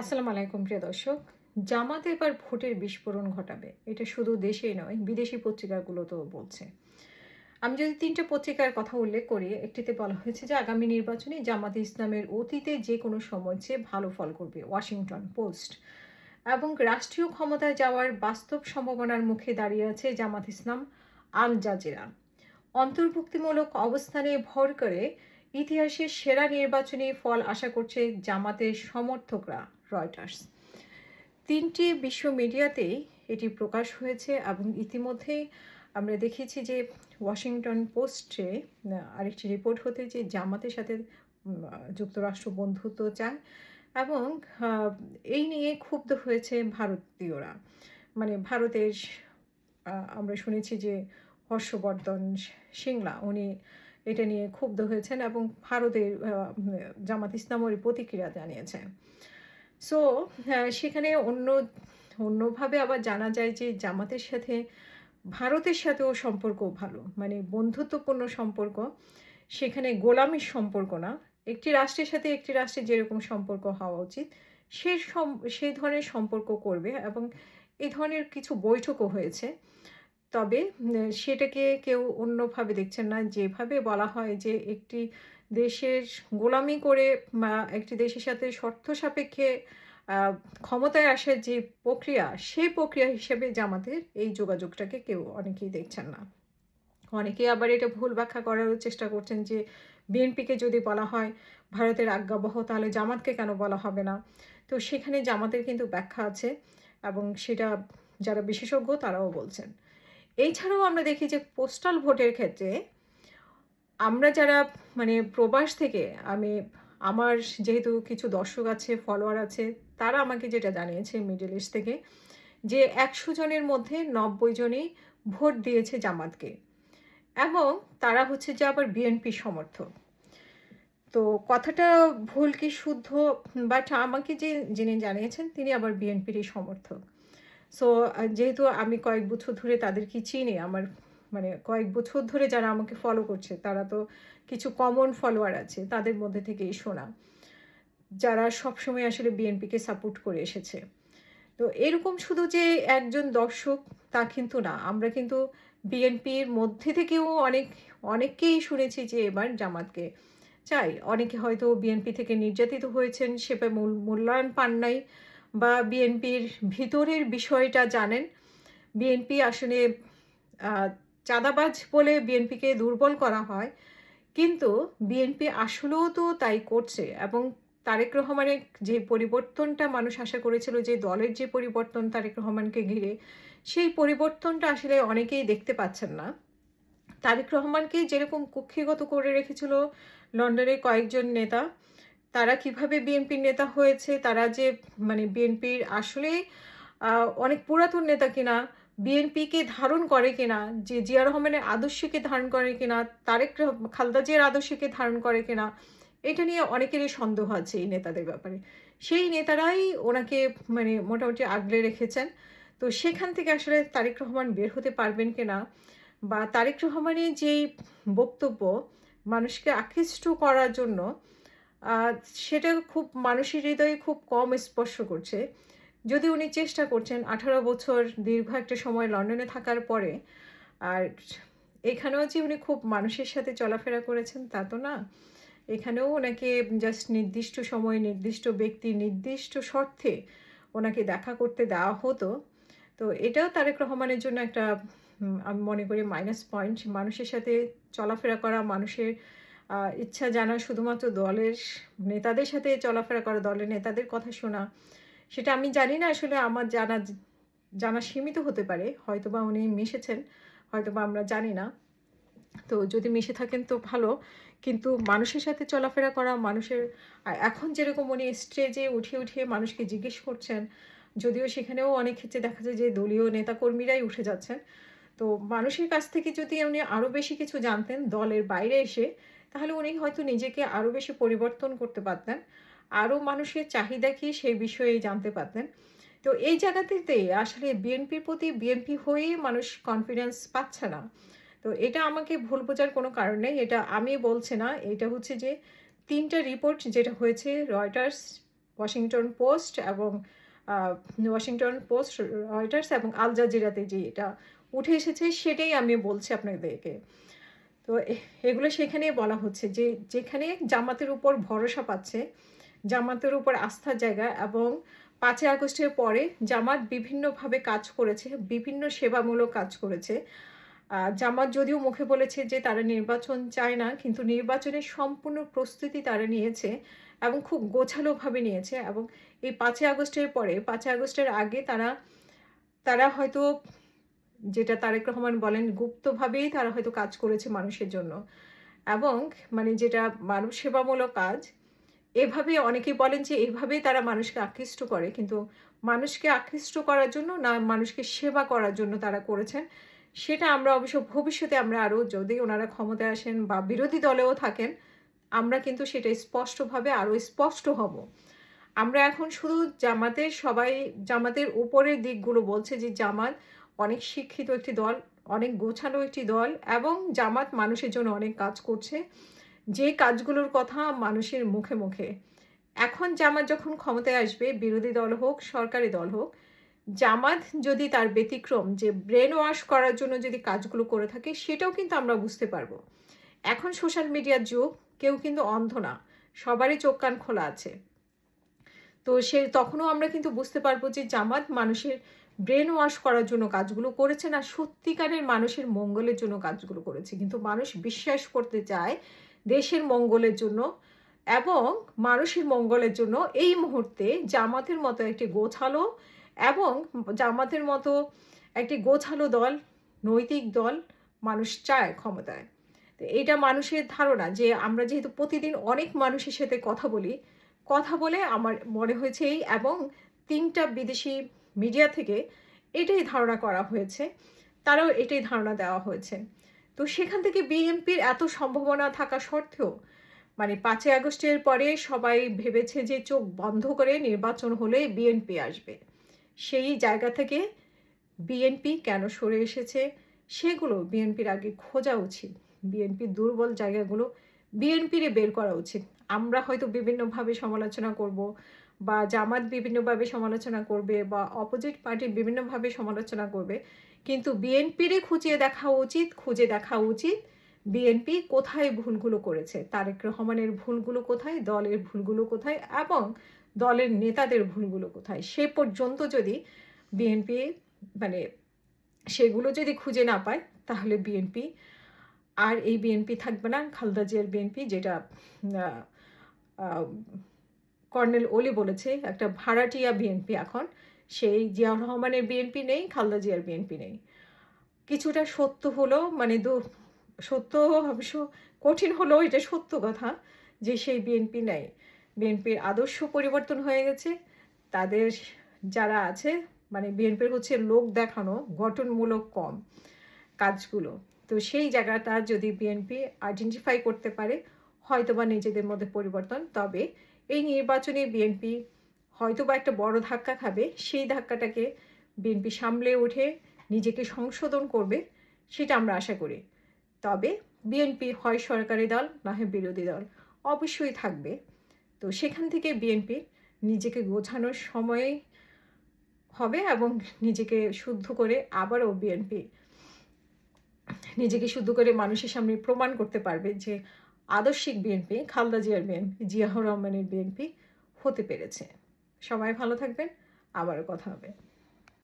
আসসালামু আলাইকুম, প্রিয় দর্শক। জামাত এবার ভোটের বিস্ফোরণ ঘটাবে। এটা শুধু দেশেই নয়, বিদেশি পত্রিকাগুলোতেও বলছে। আমি যদি তিনটে পত্রিকার কথা উল্লেখ করি, একটিতে বলা হয়েছে যে আগামী নির্বাচনে জামাত ইসলামের অতীতে যে কোনো সময় চেয়ে ভালো ফল করবে, ওয়াশিংটন পোস্ট। এবং রাষ্ট্রীয় ক্ষমতায় যাওয়ার বাস্তব সম্ভাবনার মুখে দাঁড়িয়ে আছে জামাত ইসলাম, আল জাজিরা। অন্তর্ভুক্তিমূলক অবস্থানে ভর করে ইতিহাসের সেরা নির্বাচনী ফল আশা করছে জামাতের সমর্থকরা। রয়টার্স। তিনটি বিশ্ব মিডিয়াতেই এটি প্রকাশ হয়েছে এবং ইতিমধ্যেই আমরা দেখেছি যে ওয়াশিংটন পোস্টে আরেকটি রিপোর্ট হতে যে জামাতের সাথে যুক্তরাষ্ট্র বন্ধুত্ব চায় এবং এই নিয়ে ক্ষুব্ধ হয়েছে ভারতীয়রা। মানে ভারতের আমরা শুনেছি যে হর্ষবর্ধন সিংলা, উনি এটা নিয়ে ক্ষুব্ধ হয়েছেন এবং ভারতের জামাত ইসলামের প্রতিক্রিয়া জানিয়েছে সো সেখানে অন্য, অন্যভাবে আবার জানা যায় যে জামাতের সাথে, ভারতের সাথেও সম্পর্ক ভালো। মানে বন্ধুত্বপূর্ণ সম্পর্ক। সেখানে গোলামের সম্পর্ক না। একটি রাষ্ট্রের সাথে একটি রাষ্ট্রের যেরকম সম্পর্ক হওয়া উচিত, সে সম- সেই ধরনের সম্পর্ক করবে এবং এই ধরনের কিছু বৈঠকও হয়েছে। তবে, সেটাকে কেউ অন্যভাবে দেখছেন না। যেভাবে বলা হয় যে একটি দেশের গোলামি করে একটি দেশের সাথে শর্ত সাপেক্ষে ক্ষমতায় আসার যে প্রক্রিয়া, সেই প্রক্রিয়া হিসেবে জামাতের এই যোগাযোগটাকে কেউ অনেকেই দেখছেন না। অনেকেই আবার এটা ভুল ব্যাখ্যা করার চেষ্টা করছেন যে, বিএনপিকে যদি বলা হয় ভারতের আজ্ঞাবহ, তাহলে জামাতকে কেন বলা হবে না? তো সেখানে জামাতের কিন্তু ব্যাখ্যা আছে এবং সেটা যারা বিশেষজ্ঞ তারাও বলছেন। এছাড়াও আমরা দেখি যে, পোস্টাল ভোটের ক্ষেত্রে আমরা যারা মানে প্রবাস থেকে, আমি, আমার যেহেতু কিছু দর্শক আছে ফলোয়ার আছে, তারা আমাকে যেটা জানিয়েছে মিডল ইস্ট থেকে, যে একশো জনের মধ্যে নব্বই জনই ভোট দিয়েছে জামাতকে। এবং তারা হচ্ছে যে আবার বিএনপি সমর্থক। তো কথাটা ভুল কি শুদ্ধ? বাট আমাকে যে যিনি জানিয়েছেন, তিনি আবার বিএনপিরই সমর্থক। সো যেহেতু আমি কয়েক বছর ধরে তাদেরকে চিনি, আমার মানে কয়েক বছর ধরে যারা আমাকে ফলো করছে, তারা তো কিছু কমন ফলোয়ার আছে, তাদের মধ্যে থেকেই শোনা। যারা সবসময় আসলে বিএনপিকে সাপোর্ট করে এসেছে। তো এরকম শুধু যে একজন দর্শক, তা কিন্তু না। আমরা কিন্তু বিএনপির মধ্যে থেকেও অনেক, অনেককেই শুনেছি যে এবার জামাতকে চাই। অনেকে হয়তো বিএনপি থেকে নির্যাতিত হয়েছেন মূল- মূল্যায়ন পান নাই, বা বিএনপির ভিতরের বিষয়টা জানেন। বিএনপি আসলে চাঁদাবাজ বলে বিএনপিকে দুর্বল করা হয়। কিন্তু বিএনপি আসলেও তো তাই করছে এবং তারেক রহমানের যে পরিবর্তনটা মানুষ আশা করেছিল যে দলের যে পরিবর্তন তারেক রহমানকে ঘিরে, সেই পরিবর্তনটা আসলে অনেকেই দেখতে পাচ্ছেন না। তারেক রহমানকে যেরকম কক্ষিগত করে রেখেছিল লন্ডনের কয়েকজন নেতা, তারা কীভাবে বিএনপির নেতা হয়েছে, তারা যে মানে বিএনপির আসলে অনেক পুরাতন নেতা কিনা বিএনপিকে ধারণ করে কিনা, যে জিয়া রহমানের আদর্শকে ধারণ করে কিনা, তারেক খালেদা জিয়ার আদর্শকে ধারণ করে কিনা, এটা নিয়ে অনেকেরই সন্দেহ আছে এই নেতাদের ব্যাপারে। সেই নেতারাই ওনাকে মানে মোটামুটি আগলে রেখেছেন। তো সেখান থেকে আসলে তারেক রহমান বের হতে পারবেন কিনা বা তারেক রহমানের যেই বক্তব্য মানুষকে আকৃষ্ট করার জন্য সেটা খুব মানুষের হৃদয়ে খুব কম স্পর্শ করছে। যদি উনি চেষ্টা করছেন আঠারো বছর দীর্ঘ একটা সময় লন্ডনে থাকার পরে, আর এখানেও যে উনি খুব মানুষের সাথে চলাফেরা করেছেন তা তো না। এখানেও ওনাকে জাস্ট নির্দিষ্ট সময়ে, নির্দিষ্ট ব্যক্তি, নির্দিষ্ট শর্তে ওনাকে দেখা করতে দেওয়া হতো। তো এটাও তারেক রহমানের জন্য একটা আমি মনে করি মাইনাস পয়েন্ট মানুষের সাথে চলাফেরা করা, মানুষের ইচ্ছা জানা, শুধুমাত্র দলের নেতাদের সাথে চলাফেরা করা, দলের নেতাদের কথা শোনা সেটা আমি জানি না, আসলে আমার জানা জানা সীমিত হতে পারে। হয়তোবা উনি মিশেছেন, হয়তোবা আমরা জানি না। তো যদি মিশে থাকেন তো ভালো, কিন্তু মানুষের সাথে চলাফেরা করা, মানুষের এখন যেরকম উনি স্টেজে উঠিয়ে উঠিয়ে মানুষকে জিজ্ঞেস করছেন, যদিও সেখানেও অনেক ক্ষেত্রে দেখা যায় যে দলীয় নেতাকর্মীরাই উঠে যাচ্ছেন। তো মানুষের কাছ থেকে যদি উনি আরও বেশি কিছু জানতেন দলের বাইরে এসে, তাহলে উনি হয়তো নিজেকে আরও বেশি পরিবর্তন করতে পারতেন। আরও মানুষের চাহিদা কি সেই বিষয়ে জানতে পারতেন। তো এই জায়গাটিতে আসলে বিএনপির প্রতি বিএনপি হয়েই মানুষ কনফিডেন্স পাচ্ছে না। তো এটা আমাকে ভুল বোঝার কোনো কারণ নেই। এটা আমি বলছি না। এটা হচ্ছে যে তিনটা রিপোর্ট যেটা হয়েছে রয়টার্স ওয়াশিংটন পোস্ট এবং ওয়াশিংটন পোস্ট রয়টার্স এবং আল জাজিরাতে যে এটা উঠে এসেছে সেটাই আমি বলছি আপনাদেরকে। তো এগুলো সেখানেই বলা হচ্ছে যে যেখানে জামাতের উপর ভরসা পাচ্ছে জামাতের উপর আস্থার জায়গা এবং পাঁচই আগস্টের পরে জামাত বিভিন্নভাবে কাজ করেছে, বিভিন্ন সেবামূলক কাজ করেছে। জামাত যদিও মুখে বলেছে যে তারা নির্বাচন চায় না, কিন্তু নির্বাচনের সম্পূর্ণ প্রস্তুতি তারা নিয়েছে এবং খুব গোছালোভাবে নিয়েছে এবং এই পাঁচই আগস্টের পরে, পাঁচই আগস্টের আগে তারা তারা হয়তো যেটা তারেক রহমান বলেন, গুপ্তভাবেই তারা হয়তো কাজ করেছে মানুষের জন্য এবং মানে যেটা মানব সেবামূলক কাজ এভাবে অনেকেই বলেন যে এইভাবেই তারা মানুষকে আকৃষ্ট করে, কিন্তু মানুষকে আকৃষ্ট করার জন্য না, মানুষকে সেবা করার জন্য তারা করেছেন। সেটা আমরা অবশ্য ভবিষ্যতে আমরা আরও যদি ওনারা ক্ষমতায় আসেন বা বিরোধী দলেও থাকেন, আমরা কিন্তু সেটা স্পষ্টভাবে আরও স্পষ্ট হব। আমরা এখন শুধু জামাতের সবাই, জামাতের উপরের দিকগুলো বলছে যে জামাত অনেক শিক্ষিত একটি দল, অনেক গোছানো একটি দল এবং জামাত মানুষের জন্য অনেক কাজ করছে। যে কাজগুলোর কথা মানুষের মুখে মুখে। এখন জামাত যখন ক্ষমতায় আসবে, বিরোধী দল হোক, সরকারি দল হোক, জামাত যদি তার ব্যতিক্রম যে ব্রেন ওয়াশ করার জন্য যদি কাজগুলো করে থাকে, সেটাও কিন্তু আমরা বুঝতে পারব। এখন সোশ্যাল মিডিয়ার যুগ, কেউ কিন্তু অন্ধ না, সবারই চোখ কান খোলা আছে। তো সে তখনও আমরা কিন্তু বুঝতে পারব যে জামাত মানুষের ব্রেন ওয়াশ করার জন্য কাজগুলো করেছে না, সত্যিকারের মানুষের মঙ্গলের জন্য কাজগুলো করেছে। কিন্তু মানুষ বিশ্বাস করতে চায় দেশের মঙ্গলের জন্য এবং মানুষের মঙ্গলের জন্য এই মুহূর্তে জামাতের মতো একটি গোছালো এবং জামাতের মতো একটি গোছালো দল, নৈতিক দল মানুষ চায় ক্ষমতায়। তো এটা মানুষের ধারণা যে আমরা যেহেতু প্রতিদিন অনেক মানুষের সাথে কথা বলি, কথা বলে আমার মনে হয়েছে এই এবং তিনটা বিদেশি মিডিয়া থেকে এটাই ধারণা করা হয়েছে, তারাও এটাই ধারণা দেওয়া হয়েছে। তো সেখান থেকে বিএনপির এত সম্ভাবনা থাকা সত্ত্বেও মানে পাঁচই আগস্টের পরে সবাই ভেবেছে যে চোখ বন্ধ করে নির্বাচন হলে বিএনপি আসবে। সেই জায়গা থেকে বিএনপি কেন সরে এসেছে সেগুলো বিএনপির আগে খোঁজা উচিত। বিএনপির দুর্বল জায়গাগুলো বিএনপিরে বের করা উচিত। আমরা হয়তো বিভিন্নভাবে সমালোচনা করব বা জামাত বিভিন্নভাবে সমালোচনা করবে বা অপোজিট পার্টি বিভিন্নভাবে সমালোচনা করবে। কিন্তু বিএনপিরে খুঁজিয়ে দেখা উচিত, খুঁজে দেখা উচিত বিএনপি কোথায় ভুলগুলো করেছে। তারেক রহমানের ভুলগুলো কোথায়, দলের ভুলগুলো কোথায় এবং দলের নেতাদের ভুলগুলো কোথায়? সে পর্যন্ত যদি বিএনপি মানে সেগুলো যদি খুঁজে না পায়, তাহলে বিএনপি আর এই বিএনপি থাকবে না। খালদা জিয়ার বিএনপি যেটা কর্নেল ওলি বলেছে, একটা ভাড়াটিয়া বিএনপি এখন। সেই জিয়াউর রহমানের বিএনপি নেই, খালদা জিয়ার বিএনপি নেই। কিছুটা সত্য হলো মানে দু, সত্য অবশ্য কঠিন হলেও এটা সত্য কথা যে সেই বিএনপি নেই। বিএনপির আদর্শ পরিবর্তন হয়ে গেছে। তাদের যারা আছে মানে বিএনপির হচ্ছে লোক দেখানো, গঠনমূলক কম কাজগুলো। তো সেই জায়গাটা যদি বিএনপি আইডেন্টিফাই করতে পারে, হয়তোবা নিজেদের মধ্যে পরিবর্তন। তবে এই নির্বাচনে বিএনপি হয়তোবা একটা বড় ধাক্কা খাবে, সেই ধাক্কাটাকে বিএনপি সামলে উঠে নিজেকে সংশোধন করবে, সেটা আমরা আশা করি। তবে বিএনপি হয় সরকারি দল, না হয় বিরোধী দল, অবশ্যই থাকবে। তো সেখান থেকে বিএনপি নিজেকে গোছানোর সময় হবে এবং নিজেকে শুদ্ধ করে আবারও বিএনপি নিজেকে শুদ্ধ করে মানুষের সামনে প্রমাণ করতে পারবে যে আদর্শিক বিএনপি, খালদা জিয়ার বিএনপি, জিয়াউর রহমানের বিএনপি হতে পেরেছে। সবাই ভালো থাকবেন আবারও কথা হবে।